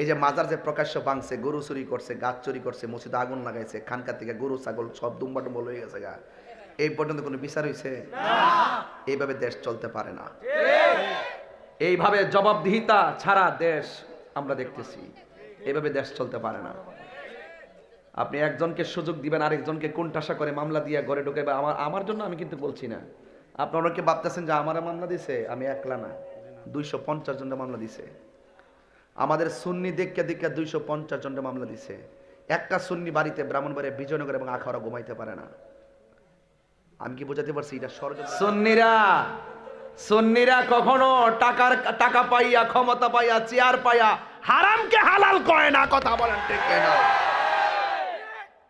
এই যে মাজার যে প্রকাশ্য ভাঙছে গরু চুরি করছে গাছ চুরি করছে মসজিদে আগুন লাগাইছে খানকা থেকে গরু ছাগল সব দুম্বা টুম্বা লয়ে গেছে গা। এই পর্যন্ত কোনো বিচার হয়েছে এইভাবে দেশ চলতে পারে না। এইভাবে জবাবদিহিতা ছাড়া দেশ আমরা দেখতেছি। এইভাবে দেশ চলতে পারে না। আপনি একজনকে সুযোগ দিবেন আরেকজনকে কোনটাশা করে মামলা দিয়ে ঘরে ঢুকে আমার আমার জন্য আমি কিন্তু বলছি না। আপনারা অনেকে ভাবতেছেন যে আমার মামলা দিছে? আমি একলা না। দুইশো পঞ্চাশ জনের মামলা দিছে। আমাদের সুন্নি দেখকে দেখে দুইশো পঞ্চাশ জনের মামলা দিছে। একটা সুন্নি বাড়িতে ব্রাহ্মণ ব্রাহ্মণবাড়ি বিজয়নগর এবং আখাওড়া ঘুমাইতে পারে না। আমি কি বোঝাতে পারছি এটা ষড়যন্ত্র? সুন্নিরা সুন্নিরা কখনো টাকার টাকা পাইয়া ক্ষমতা পাইয়া চেয়ার পাইয়া হারামকে হালাল করে না কথা বলেন ঠিক না?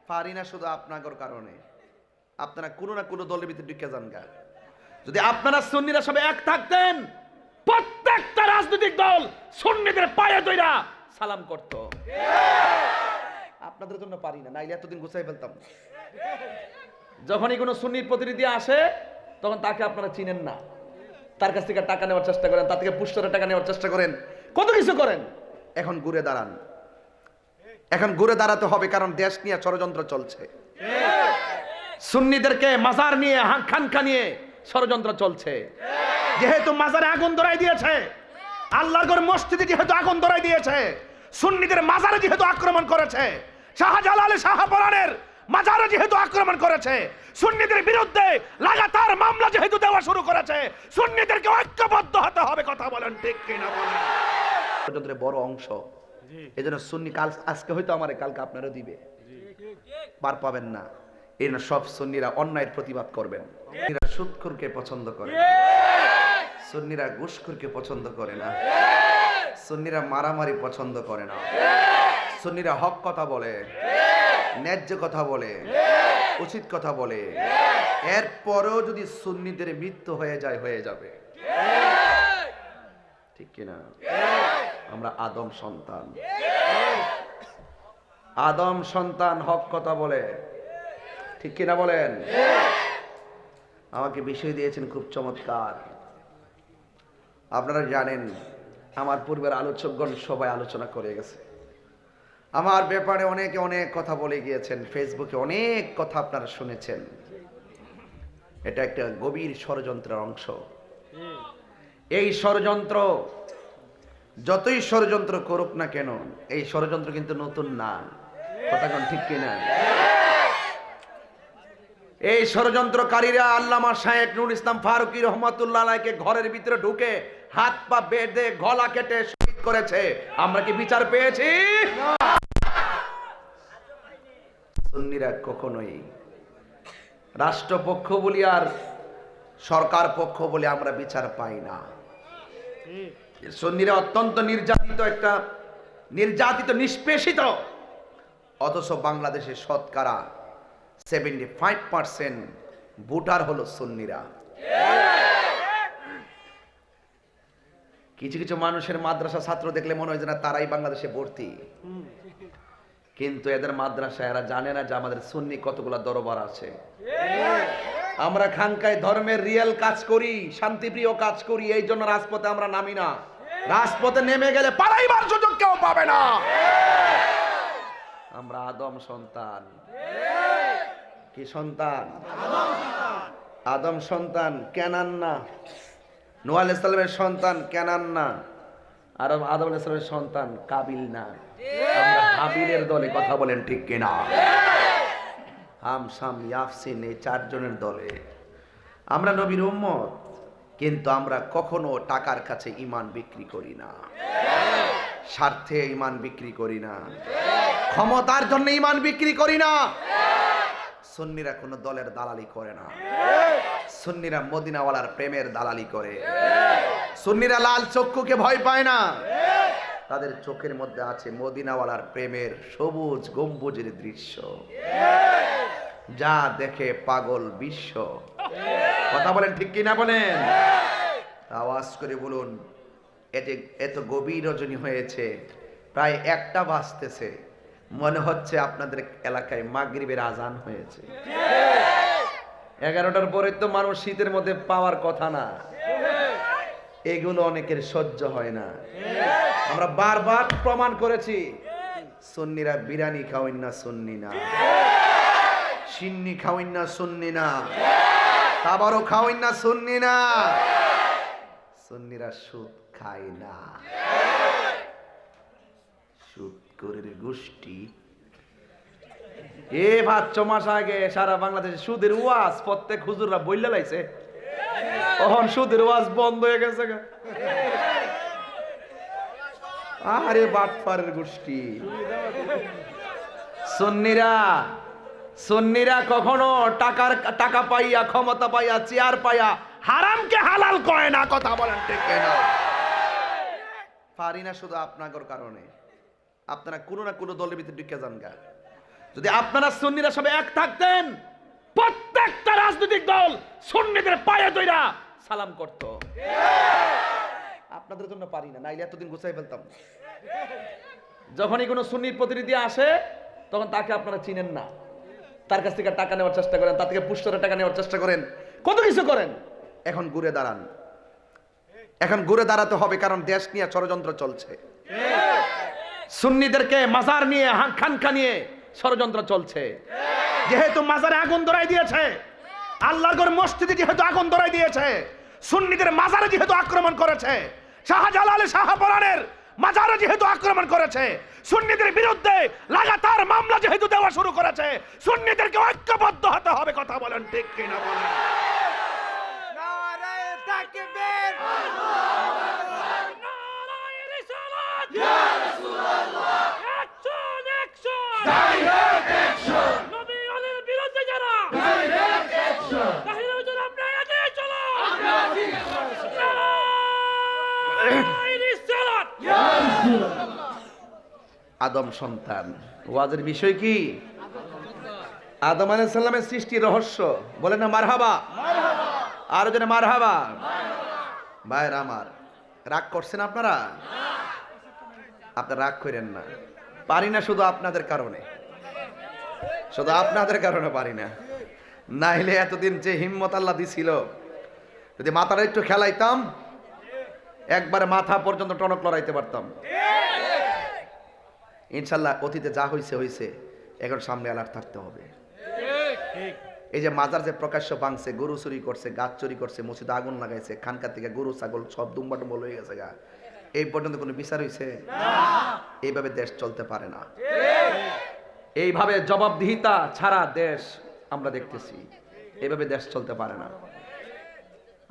পারি না শুধু আপনাগর কারণে। আপনারা কোনো না কোনো দলের ভিতরে ঢুকে যান গা। যদি আপনারা সুন্নিরা সবাই এক থাকতেন প্রত্যেকটা রাজনৈতিক দল সুন্নিদের পায়ে দইরা সালাম করত। আপনাদের জন্য পারি না নাইলে এতদিন গুছাই ফেলতাম। যখনই কোনো সুন্নির প্রতিনিধি আসে তখন তাকে আপনারা চিনেন না। তার কাছ থেকে টাকা নেওয়ার চেষ্টা করেন তার থেকে পুষ্টরে টাকা নেওয়ার চেষ্টা করেন। কত কিছু করেন? এখন ঘুরে দাঁড়ান। এখন ঘুরে দাঁড়াতে হবে কারণ দেশ নিয়ে ষড়যন্ত্র চলছে। সুন্নিদেরকে মাজার নিয়ে হাঁ- খানকা নিয়ে ষড়যন্ত্র চলছে। যেহেতু মাজারে আগুন ধরাই দিয়েছে আল্লাহর ঘর মসজিদে যেহেতু আগুন ধরাই দিয়েছে সুন্নিদের মাজারে যেহেতু আক্রমণ করেছে শাহজালাল শাহপরানের মাজারে যেহেতু আক্রমণ করেছে সুন্নিদের বিরুদ্ধে লাগাতার মামলা যেহেতু দেওয়া শুরু করেছে সুন্নিদেরকে ঐক্যবদ্ধ হতে হবে কথা বলেন ঠিক কিনা বলেন। ষড়যন্ত্রের বড় অংশ এই জন্য সুন্নি কাল আজকে হয়তো আমার কালকে আপনারও দিবে। পার পাবেন না। এই সব সুন্নিরা অন্যায়ের প্রতিবাদ করবেন। সুন্নিরা সুৎখুরকে পছন্দ করে। সুন্নিরা ঘুষখুরকে পছন্দ করে না। সুন্নিরা মারামারি পছন্দ করে না। সুন্নিরা হক কথা বলে, ন্যায্য কথা বলে, উচিত কথা বলে। এরপরেও যদি সুন্নিদের মৃত্যু হয়ে যায়, হয়ে যাবে। ঠিক কিনা আমরা আদম সন্তান। আদম সন্তান হক কথা বলে। ঠিক কিনা বলেন? আমাকে বিষয় দিয়েছেন খুব চমৎকার। আপনারা জানেন, আমার পূর্বের আলোচকগণ সবাই আলোচনা করে গেছে। আমার ব্যাপারে অনেকে অনেক কথা বলে গিয়েছেন, ফেসবুকে অনেক কথা আপনারা শুনেছেন। এটা একটা গভীর ষড়যন্ত্রের অংশ। এই ষড়যন্ত্র, যতই ষড়যন্ত্র করুক না কেন, এই ষড়যন্ত্র কিন্তু নতুন না। কথাগণ ঠিক কিনা? এই ষড়যন্ত্রকারীরা আল্লামা শাহেক নুর ইসলাম ফারুকি রহমাতুল্লাহ ঘরের ভিতরে ঢুকে হাত পা বেঁধে গলা কেটে শহীদ করেছে। আমরা কি বিচার পেয়েছি? সুন্নিরা কখনোই রাষ্ট্রপক্ষ বলি আর সরকার পক্ষ বলে আমরা বিচার পাই না। সুন্নিরা অত্যন্ত নির্যাতিত একটা, নির্যাতিত, নিষ্পেষিত। অথচ বাংলাদেশের শতকরা সেভেন্টি ফাইভ পার্সেন্ট ভোটার হলো সুন্নিরা। কিছু কিছু মানুষের মাদ্রাসা ছাত্র দেখলে মনে হয় যে না, তারাই বাংলাদেশে ভর্তি। কিন্তু এদের মাদ্রাসা এরা জানে না যে আমাদের সুন্নি কতগুলা দরবার আছে। আমরা খানকায় ধর্মের রিয়েল কাজ করি, শান্তিপ্রিয় কাজ করি, এই জন্য রাজপথে আমরা নামি না। রাজপথে নেমে গেলে পালাইবার সুযোগ কেউ পাবে না। আমরা আদম সন্তান। কি সন্তান? আদম সন্তান কেনান না নোয়াল ইসলামের সন্তান কেনান না আর আদম ইসলামের সন্তান, কাবিল না। আমরা হাবিলের দলে কথা বলেন ঠিক কিনা? হাম সাম ইয়াফসিন, এই চারজনের দলে। আমরা নবীর উম্মত, কিন্তু আমরা কখনো টাকার কাছে ইমান বিক্রি করি না। স্বার্থে ইমান বিক্রি করি না। ক্ষমতার জন্য ইমান বিক্রি করি না। সুন্নিরা কোনো দলের দালালি করে না। সুন্নিরা মদিনাওয়ালার প্রেমের দালালি করে। সুন্নিরা লাল চক্ষুকে ভয় পায় না। তাদের চোখের মধ্যে আছে মদিনাওয়ালার প্রেমের সবুজ গম্বুজের দৃশ্য। যা দেখে পাগল বিশ্ব। কথা বলেন ঠিক কিনা বলেন? আওয়াজ করে বলুন এতে এত গভীর রজনী হয়েছে, প্রায় একটা বাজতেছে। মনে হচ্ছে আপনাদের এলাকায় মাগরিবের আজান হয়েছে। এগারোটার পরে তো মানুষ শীতের মধ্যে পাওয়ার কথা না। এগুলো অনেকের সহ্য হয় না। আমরা বারবার প্রমাণ করেছি সুন্নিরা বিরিয়ানি খাওয়েন না সুন্নি না। সিন্নি খাওয়েন না সুন্নি না। তাবারও খাওয়েন না সুন্নি না। সুন্নিরা সুদ খায় না। সুদ করে গোষ্ঠী। এ ভাত ছ মাস আগে সারা বাংলাদেশে সুদের ওয়াজ প্রত্যেক হুজুররা বইলে লাইছে। তখন সুদের ওয়াজ বন্ধ হয়ে গেছে। আরে বাটপারের গোষ্ঠী। সুন্নিরা সুন্নিরা কখনো টাকার, টাকা পাইয়া, ক্ষমতা পাইয়া, চেয়ার পাইয়া, হারামকে হালাল করে না, কথা বলেন ঠিক না পারি না শুধু আপনাগর কারণে। আপনারা কোনো না কোনো দলের ভিতরে ঢুকে যান গা। যদি আপনারা সুন্নিরা সবাই এক থাকতেন, প্রত্যেকটা রাজনৈতিক দল সুন্নিদের পায়ে দইরা সালাম করত। আপনাদের জন্য পারি না, নাইলে এতদিন গুছাই ফেলতাম। যখনই কোনো সুন্নির প্রতিনিধি আসে, তখন তাকে আপনারা চিনেন না। তার কাছ থেকে টাকা নেওয়ার চেষ্টা করেন, তার থেকে পুষ্টরে টাকা নেওয়ার চেষ্টা করেন, কত কিছু করেন। এখন ঘুরে দাঁড়ান। এখন ঘুরে দাঁড়াতে হবে, কারণ দেশ নিয়ে ষড়যন্ত্র চলছে। সুন্নিদেরকে মাজার নিয়ে হাঁ- খানকা নিয়ে ষড়যন্ত্র চলছে। যেহেতু মাজারে আগুন ধরাই দিয়েছে আল্লাহর ঘর মসজিদে যেহেতু আগুন ধরাই দিয়েছে সুন্নিদের মাজারে যেহেতু আক্রমণ করেছে শাহজালাল শাহপরানের মাজারে যেহেতু আক্রমণ করেছে সুন্নিদের বিরুদ্ধে লাগাতার মামলা যেহেতু দেওয়া শুরু করেছে সুন্নিদেরকে ঐক্যবদ্ধ হতে হবে কথা বলেন ঠিক কিনা বলেন। নারায়ে আদম সন্তান। ওয়াজের বিষয় কি? আদম আলাইহিস সালামের সৃষ্টি রহস্য। বলেন না, মারহাবা। আর যেন মারহাবা। ভাইরা আমার, রাগ করছেন আপনারা? আপনারা রাগ করেন না। পারি না শুধু আপনাদের কারণে। শুধু আপনাদের কারণে পারি না। নাইলে এতদিন যে হিম্মত আল্লাহ দিছিল, যদি মাথাটা একটু খেলাইতাম একবারে মাথা পর্যন্ত টনক লড়াইতে পারতাম। ইনশাল্লাহ অতীতে যা হয়েছে হয়েছে এখন সামনে অ্যালার্ট থাকতে হবে। এই যে মাজার যে প্রকাশ্য ভাঙছে, গরু চুরি করছে, গাছ চুরি করছে, মসজিদে আগুন লাগাইছে খানকার থেকে গরু, ছাগল সব দুম্বা হয়ে গেছে গা। এই পর্যন্ত কোনো বিচার হয়েছে এইভাবে দেশ চলতে পারে না। এইভাবে জবাবদিহিতা ছাড়া দেশ আমরা দেখতেছি। এইভাবে দেশ চলতে পারে না।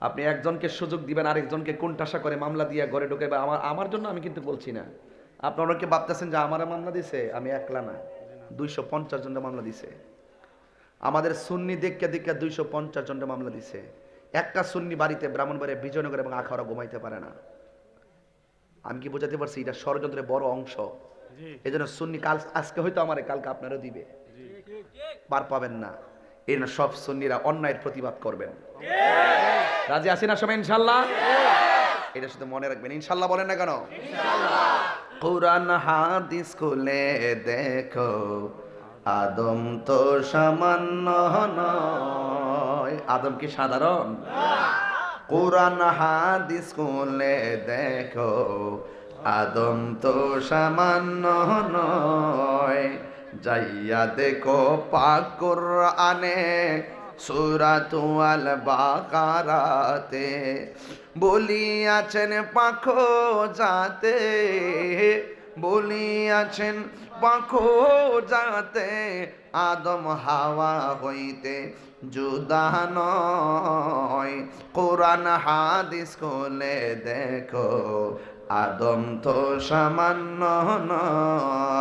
আপনি একজনকে সুযোগ দিবেন আরেকজনকে কোনটাশা করে মামলা দিয়ে ঘরে ঢুকে বা আমার আমার জন্য আমি কিন্তু বলছি না। আপনারা অনেকে ভাবতেছেন যে আমার মামলা দিছে আমি একলা না। দুইশো পঞ্চাশ জনটা মামলা দিছে। আমাদের সুন্নি দেখকে দেখে দুইশো পঞ্চাশ জনটা মামলা দিছে। একটা সুন্নি বাড়িতে ব্রাহ্মণবাড়িয়া বিজয়নগর এবং আখাওড়া ঘুমাইতে পারে না। আমি কি বোঝাতে পারছি এটা ষড়যন্ত্রের বড় অংশ? এই জন্য সুন্নি কাল আজকে হয়তো আমার কালকে আপনারও দিবে। পার পাবেন না। এই জন্য সব সুন্নিরা অন্যায়ের প্রতিবাদ করবেন। রাজি আছি না সবাই ইনশাল্লাহ এটা শুধু মনে রাখবেন ইনশাল্লাহ বলেন না কেন? কোরআন হাদিস খুলে দেখো আদম তো সামান্য নয়। আদম কি সাধারণ? কোরআন হাদিস খুলে দেখো আদম তো সামান্য নয়। যাইয়া দেখো পাক আনে সুরাতু আল বাকারাতে বলিয়াছেন পাখো যাতে বলিয়াছেন পাখো যাতে আদম হাওয়া হইতে জুদা নয়। কোরআন হাদিস কোলে দেখো, আদম তো সামান্য নয়।